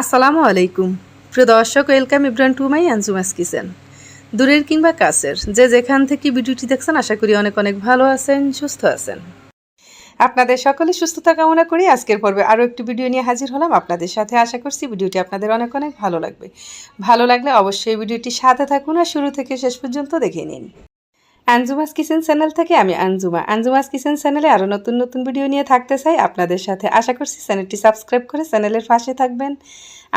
আসসালামু আলাইকুম। প্রিয় দর্শক, ওয়েলকাম ইব্রান টু মাই আনজুমাস কিচেন। দূরের কিংবা কাছের, যে যেখান থেকে ভিডিওটি দেখছেন, আশা করি অনেক অনেক ভালো আছেন, সুস্থ আছেন। আপনাদের সকলে সুস্থতা কামনা করি। আজকের পর্বে আরও একটি ভিডিও নিয়ে হাজির হলাম। আপনাদের সাথে আশা করছি ভিডিওটি আপনাদের অনেক অনেক ভালো লাগবে। ভালো লাগলে অবশ্যই ভিডিওটি সাথে থাকুন আর শুরু থেকে শেষ পর্যন্ত দেখে নিন। আঞ্জুমাস কিচেন চ্যানেল থেকে আমি আনজুমা আনজুমাস কিচেন চ্যানেলে আরও নতুন নতুন ভিডিও নিয়ে থাকতে চাই, আপনাদের সাথে আশা করছি চ্যানেলটি সাবস্ক্রাইব করে চ্যানেলের পাশে থাকবেন।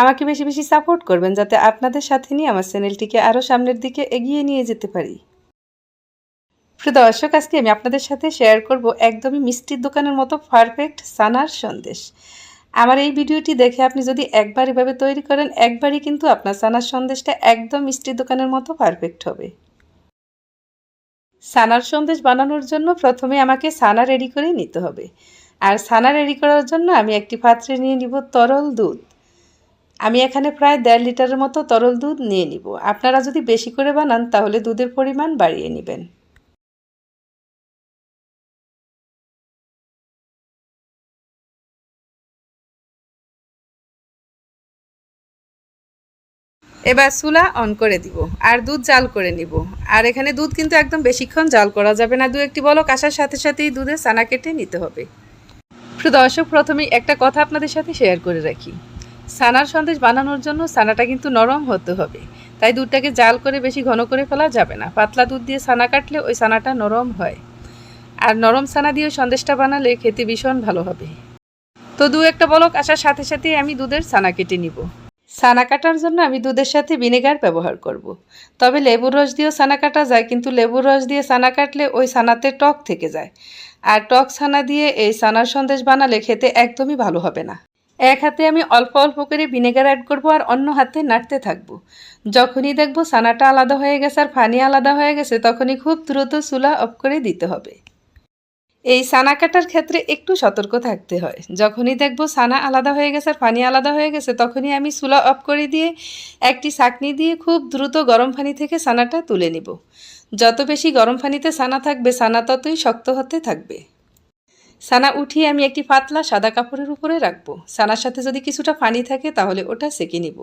আমাকে বেশি বেশি সাপোর্ট করবেন যাতে আপনাদের সাথে নিয়ে আমার চ্যানেলটিকে আরও সামনের দিকে এগিয়ে নিয়ে যেতে পারি। প্রিয় দর্শক, আজকে আমি আপনাদের সাথে শেয়ার করব একদমই মিষ্টির দোকানের মতো পারফেক্ট সানার সন্দেশ। আমার এই ভিডিওটি দেখে আপনি যদি একবার এভাবে তৈরি করেন, একবারই কিন্তু আপনার সানার সন্দেশটা একদম মিষ্টির দোকানের মতো পারফেক্ট হবে। সানার সন্দেশ বানানোর জন্য প্রথমে আমাকে সানা রেডি করে নিতে হবে। আর সানা রেডি করার জন্য আমি একটি পাত্রে নিয়ে নিব তরল দুধ। আমি এখানে প্রায় দেড় লিটারের মতো তরল দুধ নিয়ে নিব। আপনারা যদি বেশি করে বানান, তাহলে দুধের পরিমাণ বাড়িয়ে নেবেন। এবার চুলা অন করে দিব, আর দুধ জাল করে নিব। আর এখানে দুধ কিন্তু একদম বেশিক্ষণ জাল করা যাবে না। দু একটি বলক আসার সাথে সাথেই দুধে সানা কেটে নিতে হবে। প্রিয় দর্শক প্রথমেই একটা কথা আপনাদের সাথে শেয়ার করে রাখি। সানার সন্দেশ বানানোর জন্য সানাটা কিন্তু নরম হতে হবে। তাই দুধটাকে জাল করে বেশি ঘন করে ফেলা যাবে না। পাতলা দুধ দিয়ে সানা কাটলে ওই সানাটা নরম হয়। আর নরম সানা দিয়ে সন্দেশটা বানালে খেতে ভীষণ ভালো হবে। তো দু একটা বলক আসার সাথে সাথেই আমি দুধের সানা কেটে নিব। সানা কাটার জন্য আমি দুধের সাথে ভিনেগার ব্যবহার করব। তবে লেবুর রস দিয়েও সানা কাটা যায়, কিন্তু লেবুর রস দিয়ে সানা কাটলে ওই সানাতে টক থেকে যায়। আর টক সানা দিয়ে এই সানার সন্দেশ বানালে খেতে একদমই ভালো হবে না। এক হাতে আমি অল্প অল্প করে ভিনেগার অ্যাড করব আর অন্য হাতে নাড়তে থাকব। যখনই দেখব সানাটা আলাদা হয়ে গেছে আর ফানি আলাদা হয়ে গেছে, তখনই খুব দ্রুত চুলা অফ করে দিতে হবে। এই সানা কাটার ক্ষেত্রে একটু সতর্ক থাকতে হয়। যখনই দেখব সানা আলাদা হয়ে গেছে আর পানি আলাদা হয়ে গেছে, তখনই আমি চুলা অফ করে দিয়ে একটি চাকনি দিয়ে খুব দ্রুত গরম পানি থেকে সানাটা তুলে নিব। যত বেশি গরম পানিতে সানা থাকবে, সানা ততই শক্ত হতে থাকবে। সানা উঠিয়ে আমি একটি পাতলা সাদা কাপড়ের উপরে রাখব। সানার সাথে যদি কিছুটা পানি থাকে, তাহলে ওটা সেকে নিব।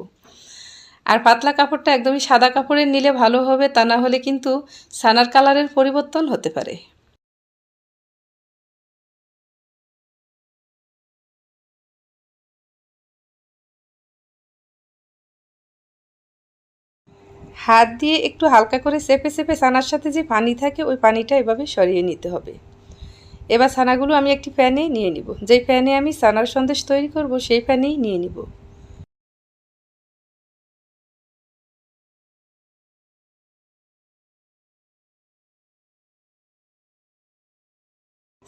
আর পাতলা কাপড়টা একদমই সাদা কাপড়ের নিলে ভালো হবে, তা না হলে কিন্তু সানার কালারের পরিবর্তন হতে পারে। হাত দিয়ে একটু হালকা করে চেপে চেপে ছানার সাথে যে পানি থাকে, ওই পানিটা এভাবে সরিয়ে নিতে হবে। এবার ছানাগুলো আমি একটি প্যানে নিয়ে নিব। যেই প্যানে আমি ছানার সন্দেশ তৈরি করব, সেই প্যানেই নিয়ে নিব।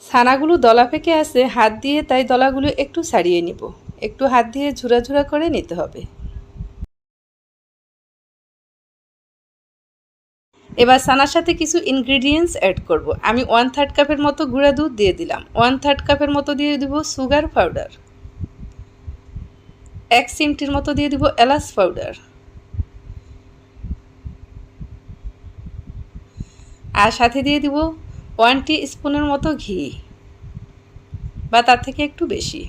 ছানাগুলো দলা পেকে আছে, হাত দিয়ে তাই দলাগুলো একটু ছাড়িয়ে নিব। একটু হাত দিয়ে ঝুরা ঝুরা করে নিতে হবে। এবার সানার সাথে কিছু ইনগ্রিডিয়েন্টস অ্যাড করব। আমি ওয়ান থার্ড কাপের মতো গুঁড়া দুধ দিয়ে দিলাম। ওয়ান থার্ড কাপের মতো দিয়ে দিব সুগার পাউডার এক চিমটির মতো দিয়ে দিব এলাচ পাউডার আর সাথে দিয়ে দিব ওয়ান টি স্পুনের মতো ঘি। বা তার থেকে একটু বেশি।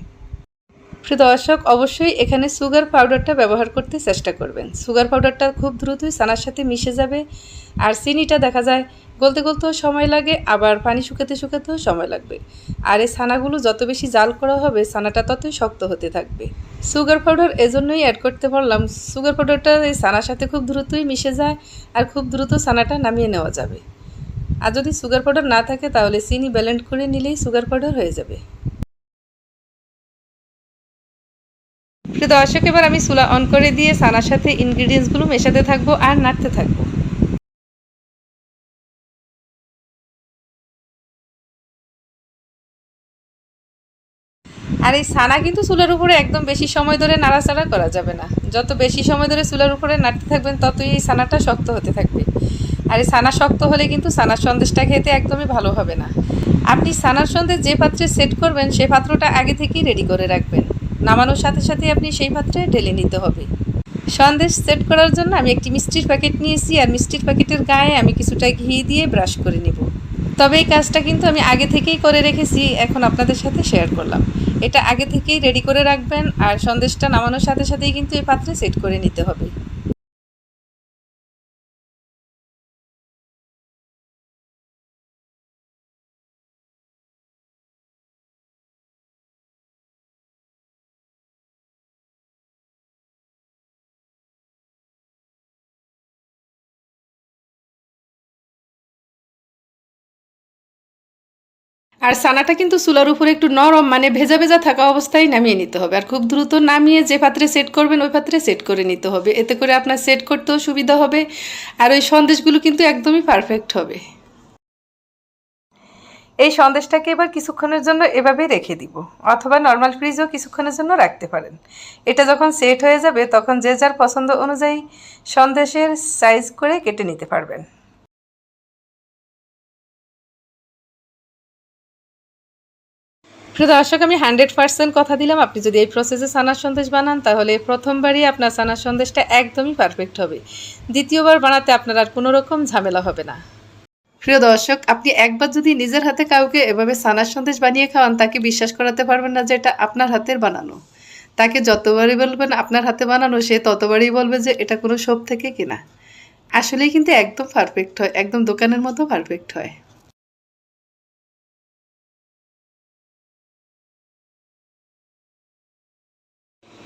প্রিয় দর্শক, অবশ্যই এখানে সুগার পাউডারটা ব্যবহার করতে চেষ্টা করবেন। সুগার পাউডারটা খুব দ্রুতই সানার সাথে মিশে যাবে আর চিনিটা দেখা যায় গলতে গলতেও সময় লাগে, আবার পানি শুকাতে শুকাতেও সময় লাগবে। আর এই ছানাগুলো যত বেশি জাল করা হবে, ছানাটা ততই শক্ত হতে থাকবে। সুগার পাউডার এজন্যই অ্যাড করতে পারলাম সুগার পাউডারটা এই ছানার সাথে খুব দ্রুতই মিশে যায় আর খুব দ্রুত ছানাটা নামিয়ে নেওয়া যাবে। আর যদি সুগার পাউডার না থাকে, তাহলে চিনি ব্যালেন্ড করে নিলেই সুগার পাউডার হয়ে যাবে। প্রিয় দর্শক এবার আমি চুলা অন করে দিয়ে সানার সাথে ইনগ্রিডিয়েন্টসগুলো মেশাতে থাকব আর নাড়তে থাকব। আর এই সানা কিন্তু চুলার উপরে একদম বেশি সময় ধরে নাড়াচাড়া করা যাবে না। যত বেশি সময় ধরে চুলার উপরে নাড়তে থাকবেন, ততই এই সানাটা শক্ত হতে থাকবে। আর এই সানা শক্ত হলে কিন্তু সানার সন্দেশটা খেতে একদমই ভালো হবে না। আপনি সানার সন্দেশ যে পাত্রে সেট করবেন, সে পাত্রটা আগে থেকেই রেডি করে রাখবেন। নামানোর সাথে সাথে আপনি সেই পাত্রে ঢেলে নিতে হবে। সন্দেশ সেট করার জন্য আমি একটি মিষ্টির প্যাকেট নিয়েছি, আর মিষ্টির প্যাকেটের গায়ে আমি কিছুটা ঘি দিয়ে ব্রাশ করে নেব। তবে এই কাজটা কিন্তু আমি আগে থেকেই করে রেখেছি, এখন আপনাদের সাথে শেয়ার করলাম। এটা আগে থেকেই রেডি করে রাখবেন, আর সন্দেশটা নামানোর সাথে সাথেই কিন্তু এই পাত্রে সেট করে নিতে হবে। আর সানাটা কিন্তু চুলার উপরে একটু নরম মানে ভেজা ভেজা থাকা অবস্থায় নামিয়ে নিতে হবে। আর খুব দ্রুত নামিয়ে যে পাত্রে সেট করবেন, ওই পাত্রে সেট করে নিতে হবে। এতে করে আপনার সেট করতেও সুবিধা হবে আর ওই সন্দেশগুলো কিন্তু একদমই পারফেক্ট হবে। এই সন্দেশটাকে এবার কিছুক্ষণের জন্য এভাবে রেখে দিব, অথবা নর্মাল ফ্রিজেও কিছুক্ষণের জন্য রাখতে পারেন। এটা যখন সেট হয়ে যাবে, তখন যে যার পছন্দ অনুযায়ী সন্দেশের সাইজ করে কেটে নিতে পারবেন। প্রিয় দর্শক, আমি হান্ড্রেড পার্সেন্ট কথা দিলাম। আপনি যদি এই প্রসেসে সানার সন্দেশ বানান, তাহলে প্রথমবারই আপনার সানার সন্দেশটা একদমই পারফেক্ট হবে। দ্বিতীয়বার বানাতে আপনার আর কোনো রকম ঝামেলা হবে না। প্রিয় দর্শক, আপনি একবার যদি নিজের হাতে কাউকে এভাবে সানার সন্দেশ বানিয়ে খাওয়ান, তাকে বিশ্বাস করাতে পারবেন না যে এটা আপনার হাতের বানানো। তাকে যতবারই বলবেন আপনার হাতে বানানো, সে ততবারই বলবে যে এটা কোনো শপ থেকে কিনা। আসলেই কিন্তু একদম পারফেক্ট হয়, একদম দোকানের মতো পারফেক্ট হয়।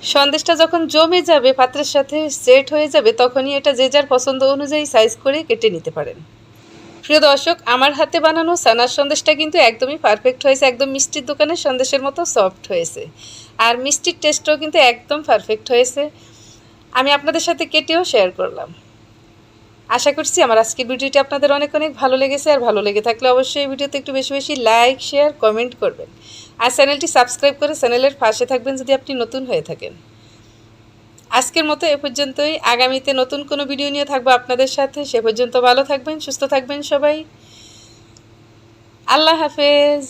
সন্দেশটা যখন জমে যাবে, পাত্রের সাথে সেট হয়ে যাবে, তখনই এটা যে যার পছন্দ অনুযায়ী সাইজ করে কেটে নিতে পারেন। প্রিয় দর্শক, আমার হাতে বানানো সানার সন্দেশটা কিন্তু একদমই পারফেক্ট হয়েছে, একদম মিষ্টির দোকানের সন্দেশের মতো সফট হয়েছে। আর মিষ্টির টেস্টও কিন্তু একদম পারফেক্ট হয়েছে। আমি আপনাদের সাথে কেটেও শেয়ার করলাম। আশা করছি আমার আজকের ভিডিওটি আপনাদের অনেক অনেক ভালো লেগেছে, আর ভালো লেগে থাকলে অবশ্যই ভিডিওতে একটু বেশি বেশি লাইক শেয়ার কমেন্ট করবেন। আর চ্যানেলটি সাবস্ক্রাইব করে চ্যানেলের পাশে থাকবেন যদি আপনি নতুন হয়ে থাকেন। আজকের মতো এ পর্যন্তই। আগামীতে নতুন কোনো ভিডিও নিয়ে থাকব আপনাদের সাথে। সে পর্যন্ত ভালো থাকবেন, সুস্থ থাকবেন সবাই। আল্লাহ হাফেজ।